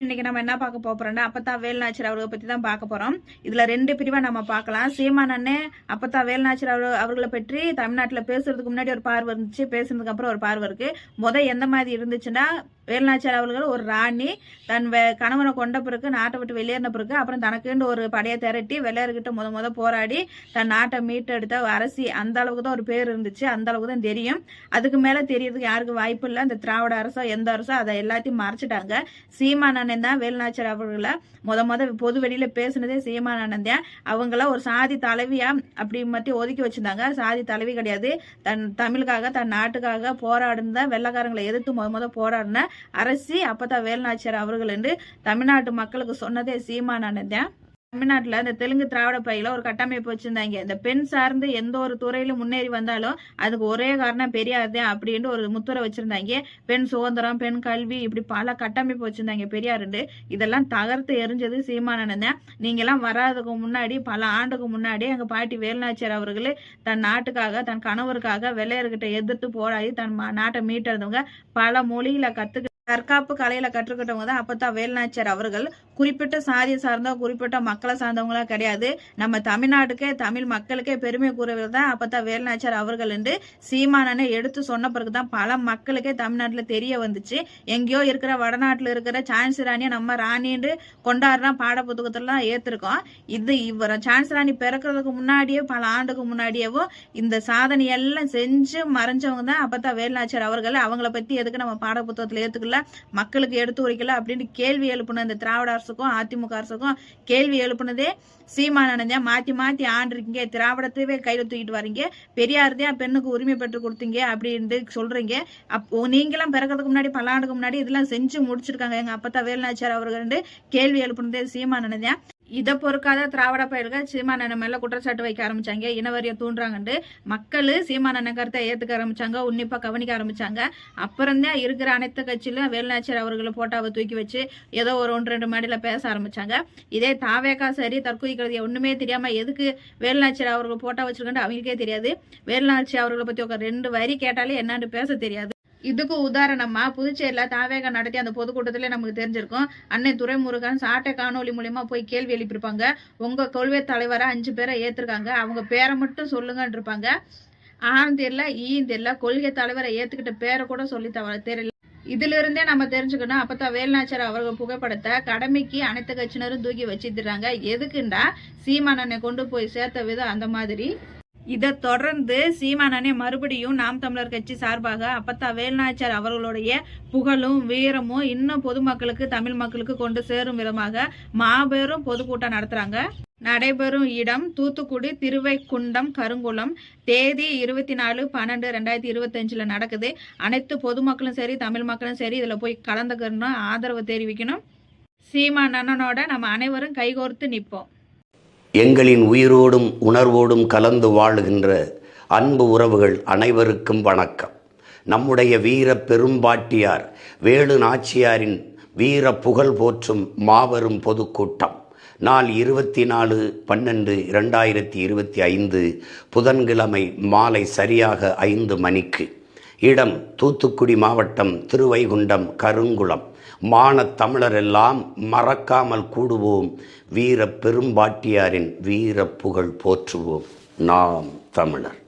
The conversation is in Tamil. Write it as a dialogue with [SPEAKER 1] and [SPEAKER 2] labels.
[SPEAKER 1] இன்னைக்கு நம்ம என்ன பார்க்க போறோம்னா அப்பத்தா வேல்நாச்சர் அவர்களை பத்தி தான் பார்க்க போறோம். இதுல ரெண்டு பிரிவா நம்ம பார்க்கலாம். சீமான் அண்ணே அப்பத்தா வேல்நாச்சர் அவர் அவர்களை பற்றி தமிழ்நாட்டில் பேசுறதுக்கு முன்னாடி ஒரு பார்வை இருந்துச்சு. பேசுனதுக்கு அப்புறம் ஒரு பார்வை இருக்கு. முதல் எந்த மாதிரி இருந்துச்சுன்னா வேலுநாச்சியார் அவர்கள் ஒரு ராணி. தன் வே- கணவனை கொண்ட பிறகு நாட்டை விட்டு வெளியேறின பிறகு அப்புறம் தனக்குன்னு ஒரு படையை திரட்டி வெள்ளையர்கிட்ட முத முத போராடி தன் நாட்டை மீட்டெடுத்த அரசி அந்த அளவுக்கு தான் ஒரு பேர் இருந்துச்சு. அந்த அளவுக்கு தான் தெரியும். அதுக்கு மேல தெரியறதுக்கு யாருக்கு வாய்ப்பு இல்லை. அந்த திராவிட அரசோ எந்த அரசோ அதை எல்லாத்தையும் மறைச்சிட்டாங்க. சீமானன் அண்ணன் தான் வேலுநாச்சர் அவர்களை முத முத பொது வெளியில பேசுனதே சீமான் அண்ணன் தான் அவங்கள ஒரு சாதி தலைவியா அப்படி மட்டும் ஒதுக்கி வச்சிருந்தாங்க. சாதி தலைவி கிடையாது. தன் தமிழுக்காக தன் நாட்டுக்காக போராடின வெள்ளக்காரங்களை எதிர்த்து முத முத போராடின அரசி அப்பதான் வேலுநாச்சியார் அவர்கள் என்று தமிழ்நாட்டு மக்களுக்கு சொன்னதே சீமான் அண்ணன் தமிழ்நாட்டில் இந்த தெலுங்கு திராவிட பையில ஒரு கட்டமைப்பு வச்சிருந்தாங்க. இந்த பெண் சார்ந்து எந்த ஒரு துறையிலும் முன்னேறி வந்தாலும் அதுக்கு ஒரே காரணம் பெரியார் தான் அப்படின்னு ஒரு முத்துரை வச்சிருந்தாங்க. பெண் சுதந்திரம் பெண் கல்வி இப்படி பல கட்டமைப்பு வச்சிருந்தாங்க பெரியாருண்டு. இதெல்லாம் தகர்த்து எரிஞ்சது சீமானன் தான் நீங்கெல்லாம் வராதுக்கு முன்னாடி பல ஆண்டுக்கு முன்னாடி எங்க பாட்டி வேலுநாச்சியார் அவர்கள் தன் நாட்டுக்காக தன் கணவருக்காக வெள்ளையர்கிட்ட எதிர்த்து போராடி தன் நாட்டை மீட்டெடுத்தவங்க பல மொழியில கத்துக்க தற்காப்பு கலையில கற்றுக்கிட்டவங்க தான் அப்பதான் வேலுநாச்சர் அவர்கள் குறிப்பிட்ட சாதியை சார்ந்த குறிப்பிட்ட மக்களை சார்ந்தவங்களா கிடையாது. நம்ம தமிழ்நாட்டுக்கே தமிழ் மக்களுக்கே பெருமை கூறுவது தான் அப்பதான் வேலுநாச்சர் அவர்கள் என்று சீமானனை எடுத்து சொன்ன பிறகுதான் பல மக்களுக்கே தமிழ்நாட்டுல தெரிய வந்துச்சு. எங்கேயோ இருக்கிற வடநாட்டுல இருக்கிற சான்ஸ் ராணியை நம்ம ராணின்னு கொண்டாடுற பாட புத்தகத்துல ஏத்திருக்கோம். இது இவர் சான்ஸ் ராணி பிறக்கிறதுக்கு முன்னாடியே பல ஆண்டுக்கு முன்னாடியேவும் இந்த சாதனை எல்லாம் செஞ்சு மறைஞ்சவங்க தான் அப்பதான் வேலுநாச்சர் அவர்கள். அவங்கள பத்தி எதுக்கு நம்ம பாட புத்தகத்துல மக்களுக்கு எடுத்து உரைக்கல அப்படின்னு கேள்வி எழுப்புன இந்த திராவிட அரசுக்கும் அதிமுக அரசுக்கும் கேள்வி எழுப்புனதே சீமானந்தா மாத்தி மாத்தி ஆண்டிருக்கீங்க. திராவிடத்தையே கையில் தூக்கிட்டு வரீங்க. பெரியார் தான் பெண்ணுக்கு உரிமை பெற்று கொடுத்தீங்க அப்படின்ட்டு சொல்றீங்க. அப்போ நீங்களாம் பிறக்கிறதுக்கு முன்னாடி பல்லாண்டுக்கு முன்னாடி இதெல்லாம் செஞ்சு முடிச்சிருக்காங்க. எங்க அப்பத்தா வேலுநாச்சியார் அவர்கள் கேள்வி எழுப்புனதே சீமானந்தா இதை பொறுக்காத திராவிட பயிர்கள் சீமானண்ணன் மேல குற்றச்சாட்டு வைக்க ஆரம்பிச்சாங்க இனவரியை தூண்டுறாங்கன்ட்டு மக்கள் சீமானண்ணன் கருத்தை ஏத்துக்க ஆரம்பிச்சாங்க உன்னிப்பா கவனிக்க ஆரம்பிச்சாங்க. அப்புறம் தான் இருக்கிற அனைத்து கட்சியிலும் வேலுநாச்சியார் அவர்களை போட்டாவை தூக்கி வச்சு ஏதோ ஒரு ஒன்று ரெண்டு மாடியில பேச ஆரம்பிச்சாங்க. இதே தாவேக்கா சரி தற்கொலைக்கிறது ஒண்ணுமே தெரியாம எதுக்கு வேலுநாச்சியார் அவர்கள் போட்டா வச்சிருக்கேன் அவங்களுக்கே தெரியாது. வேலுநாச்சி அவர்களை பத்தி ஒரு ரெண்டு வரி கேட்டாலே என்னன்னு பேச தெரியாது. இதுக்கு உதாரணமா புதுச்சேரியில தாவேகா நடத்தி அந்த பொதுக்கூட்டத்திலே நமக்கு தெரிஞ்சிருக்கும். அன்னை துரைமுருகன் சாட்டை காணொலி மூலியமா போய் கேள்வி எழுப்பியிருப்பாங்க. உங்க கொள்கை தலைவரை அஞ்சு பேரை ஏத்திருக்காங்க. அவங்க பேரை மட்டும் சொல்லுங்கன்னு இருப்பாங்க ஆணும் தெரியல ஈயும் தெரியல கொள்கை தலைவரை ஏத்துக்கிட்ட பேரை கூட சொல்லி தவ தெரியல. இதுல இருந்தே நம்ம தெரிஞ்சுக்கணும். அப்பதான் வேலுநாச்சியார் அவர்கள் புகைப்படத்தை கடமைக்கு அனைத்து கட்சியினரும் தூக்கி வச்சிருக்காங்க எதுக்குண்டா சீமானனை கொண்டு போய் சேர்த்த விதம் அந்த மாதிரி? இதை தொடர்ந்து சீமானனே மறுபடியும் நாம் தமிழர் கட்சி சார்பாக அப்பத்தா வேலுநாச்சார் அவர்களுடைய புகழும் வீரமும் இன்னும் பொதுமக்களுக்கு தமிழ் மக்களுக்கு கொண்டு சேரும் விதமாக மாபெரும் பொதுக்கூட்டம் நடத்துறாங்க. நடைபெறும் இடம் தூத்துக்குடி திருவைக்குண்டம் கருங்குளம். தேதி இருபத்தி நாலு பன்னெண்டு ரெண்டாயிரத்தி இருபத்தஞ்சில் நடக்குது. அனைத்து பொதுமக்களும் சரி தமிழ் மக்களும் சரி இதில் போய் கலந்துக்கணும் ஆதரவு தெரிவிக்கணும். சீமா அண்ணனோட நம்ம அனைவரும் கைகோர்த்து நிற்போம்
[SPEAKER 2] எங்களின் உயிரோடும் உணர்வோடும் கலந்து வாழுகின்ற அன்பு உறவுகள் அனைவருக்கும் வணக்கம். நம்முடைய வீர பெரும்பாட்டியார் வேலு நாச்சியாரின் வீர புகழ் போற்றும் மாபெரும் பொதுக்கூட்டம். நாள் இருபத்தி நாலு பன்னெண்டு இரண்டாயிரத்தி இருபத்தி ஐந்து புதன்கிழமை மாலை சரியாக ஐந்து மணிக்கு. இடம் தூத்துக்குடி மாவட்டம் திருவைகுண்டம் கருங்குளம். மானத் தமிழரெல்லாம் மறக்காமல் கூடுவோம். வீர பெரும்பாட்டியாரின் வீர புகழ் போற்றுவோம். நாம் தமிழர்.